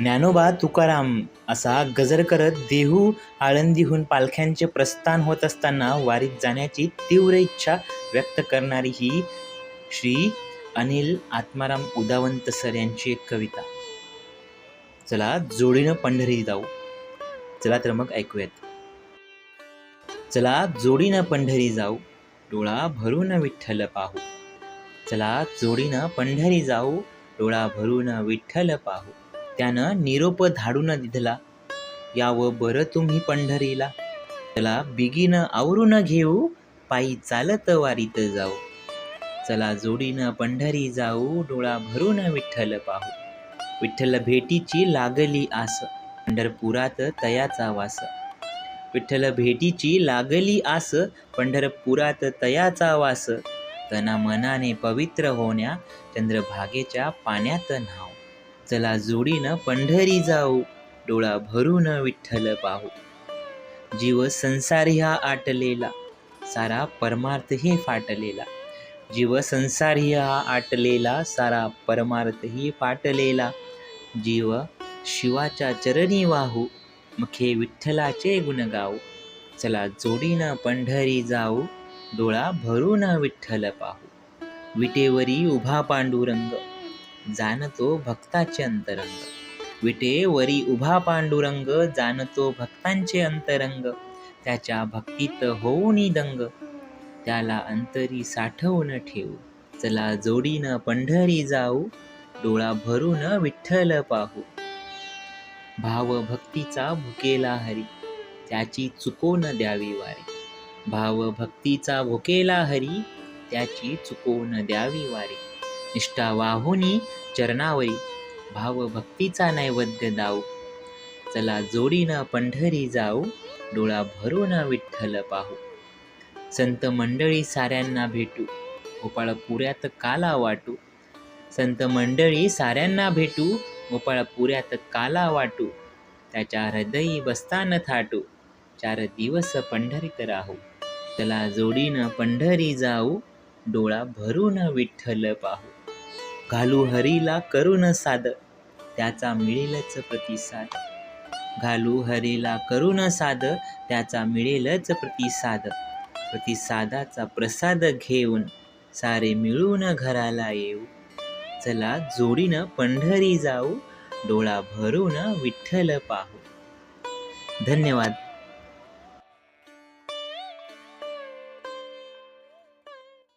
ज्ञानोबा तुकाराम असा गजर करत देहू आळंदीहून पालख्यांचे प्रस्थान होत असताना वारीत जाण्याची तीव्र इच्छा व्यक्त करणारी ही श्री अनिल आत्माराम उदावंत सर यांची एक कविता. चला जोडीनं पंढरी जाऊ. चला तर मग ऐकूयात. चला जोडीनं पंढरी जाऊ. डोळा भरून विठ्ठल पाहू. चला जोडीनं पंढरी जाऊ. डोळा भरून विठ्ठल पाहू. त्यानं निरोप धाडून दिधला यावं बरं तुम्ही पंढरीला. चला बिगीनं आवरून घेऊ पायी चालत वारीत जाऊ. चला जोडीनं पंढरी जाऊ डोळा भरून विठ्ठल पाहू. विठ्ठल भेटीची लागली आस पंढरपुरात तयाचा वास. विठ्ठल भेटीची लागली आस पंढरपुरात तयाचा वास. तना मनाने पवित्र होण्या चंद्रभागेच्या पाण्यात न्हाव. चला जोडीनं पंढरी जाऊ डोळा भरून विठ्ठल पाहू. जीव संसारी हा आटलेला सारा परमार्थ हे फाटलेला. जीव संसारी हा आटलेला सारा परमार्थ ही फाटलेला. जीव शिवाच्या चरणी वाहू मुखे विठ्ठलाचे गुण गाऊ. चला जोडीनं पंढरी जाऊ डोळा भरून विठ्ठल पाहू. विटेवरी उभा पांडुरंग जाणतो भक्ताचे अंतरंग. विटेवरी उभा पांडुरंग जाणतो भक्तांचे अंतरंग. त्याच्या भक्तीत होऊनी दंग. त्याला अंतरी साठवून ठेवू. चला जोडीनं पंढरी जाऊ. डोळा भरून विठ्ठल पाहू. भाव भक्तीचा भुकेला हरी. त्याची चुकोन द्यावी वारी. भाव भक्तीचा भुकेला हरी. त्याची चुकोन द्यावी वारी. निष्ठा वाहुनी चरणावरी भाव भक्तीचा नैवेद्य दाऊ. चला जोडीनं पंढरी जाऊ डोळा भरून विठ्ठल पाहू. संत मंडळी साऱ्यांना भेटू गोपाळ पुऱ्यात काला वाटू. संत मंडळी साऱ्यांना भेटू गोपाळ पुऱ्यात काला वाटू. त्याच्या हृदयी बसतान थाटू चार दिवस पंढरीत राहू. चला जोडीनं पंढरी जाऊ डोळा भरून विठ्ठल पाहू. घालू हरीला करून साद. त्याचा मिळेलच प्रतिसाद. घालू हरीला करून साद त्याचा मिळेलच प्रतिसाद. प्रतिसादाचा प्रसाद घेऊन सारे मिळून घराला येऊ. चला जोडीनं पंढरी जाऊ डोळा भरून विठ्ठल पाहू. धन्यवाद.